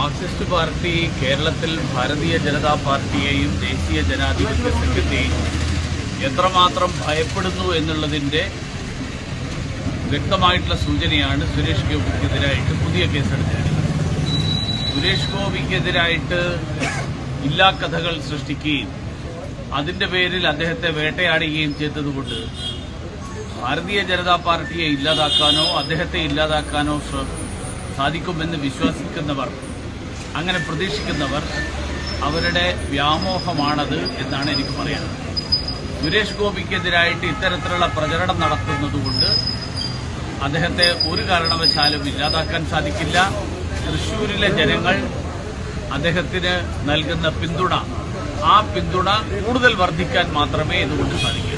Marxist party കേരളത്തിൽ ഭാരതീയ ജനതാ പാർട്ടിയെയും ദേശീയ ജനാധിപത്യ സഖ്യത്തെയും എത്രമാത്രം ഭയപ്പെടുന്നു എന്നുള്ളതിന്റെ വ്യക്തമായിട്ടുള്ള സൂചനയാണ് സുരേഷ് ഗോപിക്കെതിരായിട്ട് പുതിയ കേസെടുത്തിരിക്കുന്നത്. സുരേഷ് ഗോപിക്കെതിരായിട്ട് ഇല്ലാ കഥകൾ സൃഷ്ടിക്കുകയും അതിന്റെ പേരിൽ അദ്ദേഹത്തെ വേട്ടയാടുകയും ചെയ്തതുകൊണ്ട് ഭാരതീയ ജനതാ പാർട്ടിയെ ഇല്ലാതാക്കാനോ അദ്ദേഹത്തെ ഇല്ലാതാക്കാനോ സാധിക്കുമെന്ന് വിശ്വസിക്കുന്നവർ അങ്ങനെ പ്രതീക്ഷിക്കുന്നവർ അവരുടെ വ്യാമോഹമാണത് എന്നാണ് എനിക്ക് പറയാനുള്ളത് സുരേഷ് ഗോപിക്കെതിരായിട്ട് ഇത്തരത്തിലുള്ള പ്രചരണം നടത്തുന്നതുകൊണ്ട് അദ്ദേഹത്തെ ഒരു കാരണവശാലും ഇല്ലാതാക്കാൻ സാധിക്കില്ല. തൃശൂരിലെ ജനങ്ങൾ അദ്ദേഹത്തിന് നൽകുന്ന പിന്തുണ ആ പിന്തുണ കൂടുതൽ വർദ്ധിക്കാൻ മാത്രമേ ഇതുകൊണ്ട് സാധിക്കൂ.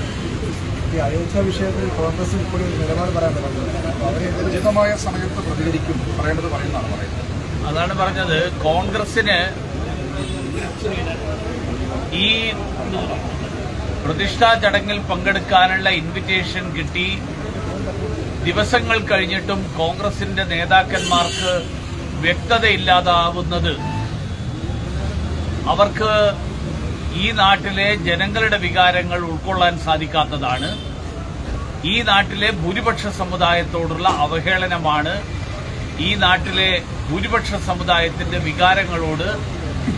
അയോധ്യ വിഷയത്തിൽ കോൺഗ്രസ് ഇപ്പോൾ നിലപാട് പറയാൻ പറ്റുന്നത് അവരെ ഉചിതമായ സമയത്ത് പ്രതികരിക്കും പറയേണ്ടത് പറയുന്നതാണ് പറയുന്നത്. അതാണ് പറഞ്ഞത്. കോൺഗ്രസിന് ഈ പ്രതിഷ്ഠാ ചടങ്ങിൽ പങ്കെടുക്കാനുള്ള ഇൻവിറ്റേഷൻ കിട്ടി. ദിവസങ്ങൾ കഴിഞ്ഞിട്ടും കോൺഗ്രസിന്റെ നേതാക്കന്മാർക്ക് വ്യക്തതയില്ലാതാവുന്നത് അവർക്ക് ഈ നാട്ടിലെ ജനങ്ങളുടെ വികാരങ്ങൾ ഉൾക്കൊള്ളാൻ സാധിക്കാത്തതാണ്. ഈ നാട്ടിലെ ഭൂരിപക്ഷ സമുദായത്തോടുള്ള അവഹേളനമാണ് ഈ നാട്ടിലെ ഭൂരിപക്ഷ സമുദായത്തിന്റെ വികാരങ്ങളോട്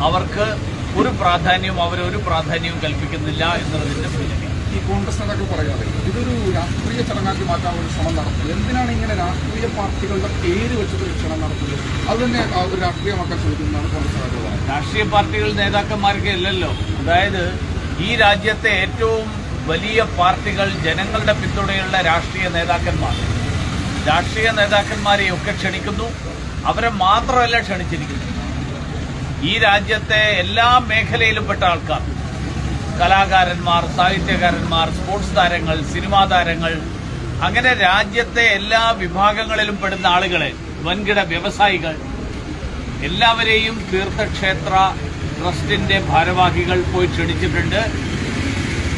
അവർക്ക് ഒരു പ്രാധാന്യവും അവരൊരു പ്രാധാന്യവും കൽപ്പിക്കുന്നില്ല എന്നുള്ളതിന്റെ സൂചന. ഈ കോൺഗ്രസ് നേതാക്കൾ പറയാതെ ഇതൊരു രാഷ്ട്രീയ ചടങ്ങാക്കി മാറ്റാൻ ഒരു ശ്രമം നടത്തുന്നത് എന്തിനാണ് ഇങ്ങനെ രാഷ്ട്രീയ പാർട്ടികളുടെ പേര് വെച്ചിട്ട് ക്ഷണം നടത്തുന്നത്? അത് തന്നെ ഒരു രാഷ്ട്രീയമാക്കാൻ ശ്രമിക്കുന്നതാണ് കോൺഗ്രസ് നേതാക്കൾ രാഷ്ട്രീയ പാർട്ടികൾ നേതാക്കന്മാർക്ക് ഇല്ലല്ലോ അതായത് ഈ രാജ്യത്തെ ഏറ്റവും വലിയ പാർട്ടികൾ ജനങ്ങളുടെ പിന്തുണയുള്ള രാഷ്ട്രീയ നേതാക്കന്മാർ. രാഷ്ട്രീയ നേതാക്കന്മാരെയൊക്കെ ക്ഷണിക്കുന്നു. അവരെ മാത്രമല്ല ക്ഷണിച്ചിരിക്കുന്നു ഈ രാജ്യത്തെ എല്ലാ മേഖലയിലും പെട്ട ആൾക്കാർ. കലാകാരന്മാർ സാഹിത്യകാരന്മാർ സ്പോർട്സ് താരങ്ങൾ സിനിമാ താരങ്ങൾ അങ്ങനെ രാജ്യത്തെ എല്ലാ വിഭാഗങ്ങളിലും പെടുന്ന ആളുകളെ വൻകിട വ്യവസായികൾ എല്ലാവരെയും തീർത്ഥക്ഷേത്ര ട്രസ്റ്റിന്റെ ഭാരവാഹികൾ പോയി ക്ഷണിച്ചിട്ടുണ്ട്.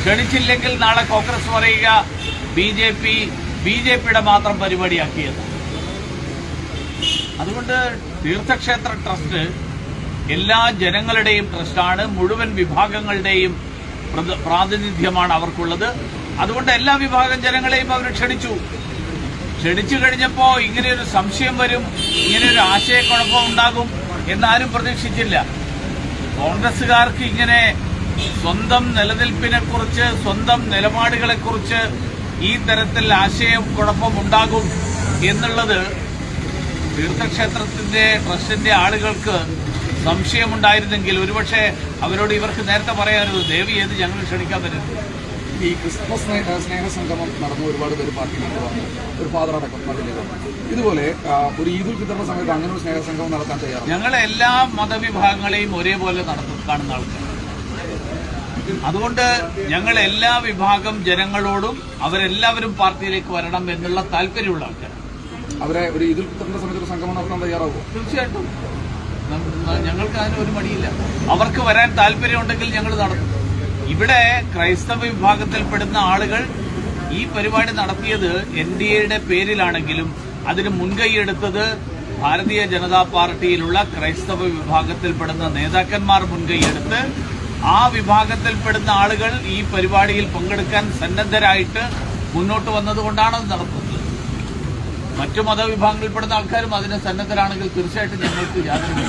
ക്ഷണിച്ചില്ലെങ്കിൽ നാളെ കോൺഗ്രസ് പറയുക B J P B J പിയുടെ മാത്രം പരിപാടിയാക്കിയത്. അതുകൊണ്ട് തീർത്ഥക്ഷേത്ര ട്രസ്റ്റ് എല്ലാ ജനങ്ങളുടെയും ട്രസ്റ്റാണ് മുഴുവൻ വിഭാഗങ്ങളുടെയും പ്രാതിനിധ്യമാണ് അവർക്കുള്ളത്. അതുകൊണ്ട് എല്ലാ വിഭാഗം ജനങ്ങളെയും അവർ ക്ഷണിച്ചു. ക്ഷണിച്ചു കഴിഞ്ഞപ്പോ ഇങ്ങനെയൊരു സംശയം വരും ഇങ്ങനെയൊരു ആശയക്കുഴപ്പം ഉണ്ടാകും എന്നാരും പ്രതീക്ഷിച്ചില്ല. കോൺഗ്രസുകാർക്ക് ഇങ്ങനെ സ്വന്തം നിലനിൽപ്പിനെ കുറിച്ച് സ്വന്തം നിലപാടുകളെ കുറിച്ച് ഈ തരത്തിൽ ആശയക്കുഴപ്പം ഉണ്ടാകും എന്നുള്ളത് തീർത്ഥക്ഷേത്രത്തിന്റെ ട്രസ്റ്റിന്റെ ആളുകൾക്ക് സംശയമുണ്ടായിരുന്നെങ്കിൽ ഒരുപക്ഷെ അവരോട് ഇവർക്ക് നേരത്തെ പറയാമായിരുന്നു ദേവി ഏത് ഞങ്ങൾ ക്ഷണിക്കാൻ പറ്റും ഈ ക്രിസ്മസ് സ്നേഹ നടന്ന സംഗമം നടന്നു ഒരുപാട് പേര് പാർട്ടിയിലേക്ക് വന്നു. ഒരു ഫാദർ അടക്കം ഇതുപോലെ ഒരു ഈദുൽ ഫിത്തറിന്റെ സമയത്ത് അങ്ങനെ ഒരു സ്നേഹ സംഗമം നടത്താൻ തയ്യാറാണ്. ഞങ്ങൾ എല്ലാ മതവിഭാഗങ്ങളെയും ഒരേപോലെ നടത്തും കാണുന്ന ആൾക്കാർ അതുകൊണ്ട് ഞങ്ങൾ എല്ലാ വിഭാഗം ജനങ്ങളോടും അവരെല്ലാവരും പാർട്ടിയിലേക്ക് വരണം എന്നുള്ള താല്പര്യമുള്ള അവരെ ഒരു സംഗമം നടത്താൻ തീർച്ചയായിട്ടും. ഞങ്ങൾക്ക് അതിന് ഒരു മടിയില്ല. അവർക്ക് വരാൻ താല്പര്യമുണ്ടെങ്കിൽ ഞങ്ങൾ നടത്തും. ഇവിടെ ക്രൈസ്തവ വിഭാഗത്തിൽപ്പെടുന്ന ആളുകൾ ഈ പരിപാടി നടത്തിയത് എൻ ഡി എയുടെ പേരിലാണെങ്കിലും അതിന് മുൻകൈയെടുത്തത് ഭാരതീയ ജനതാ പാർട്ടിയിലുള്ള ക്രൈസ്തവ വിഭാഗത്തിൽപ്പെടുന്ന നേതാക്കന്മാർ മുൻകൈയെടുത്ത് ആ വിഭാഗത്തിൽപ്പെടുന്ന ആളുകൾ ഈ പരിപാടിയിൽ പങ്കെടുക്കാൻ സന്നദ്ധരായിട്ട് മുന്നോട്ട് വന്നതുകൊണ്ടാണ് അത് നടത്തുന്നത്. മറ്റു മതവിഭാഗങ്ങളിൽപ്പെടുന്ന ആൾക്കാരും അതിന് സന്നദ്ധരാണെങ്കിൽ തീർച്ചയായിട്ടും ഞങ്ങൾക്ക് യാതൊരു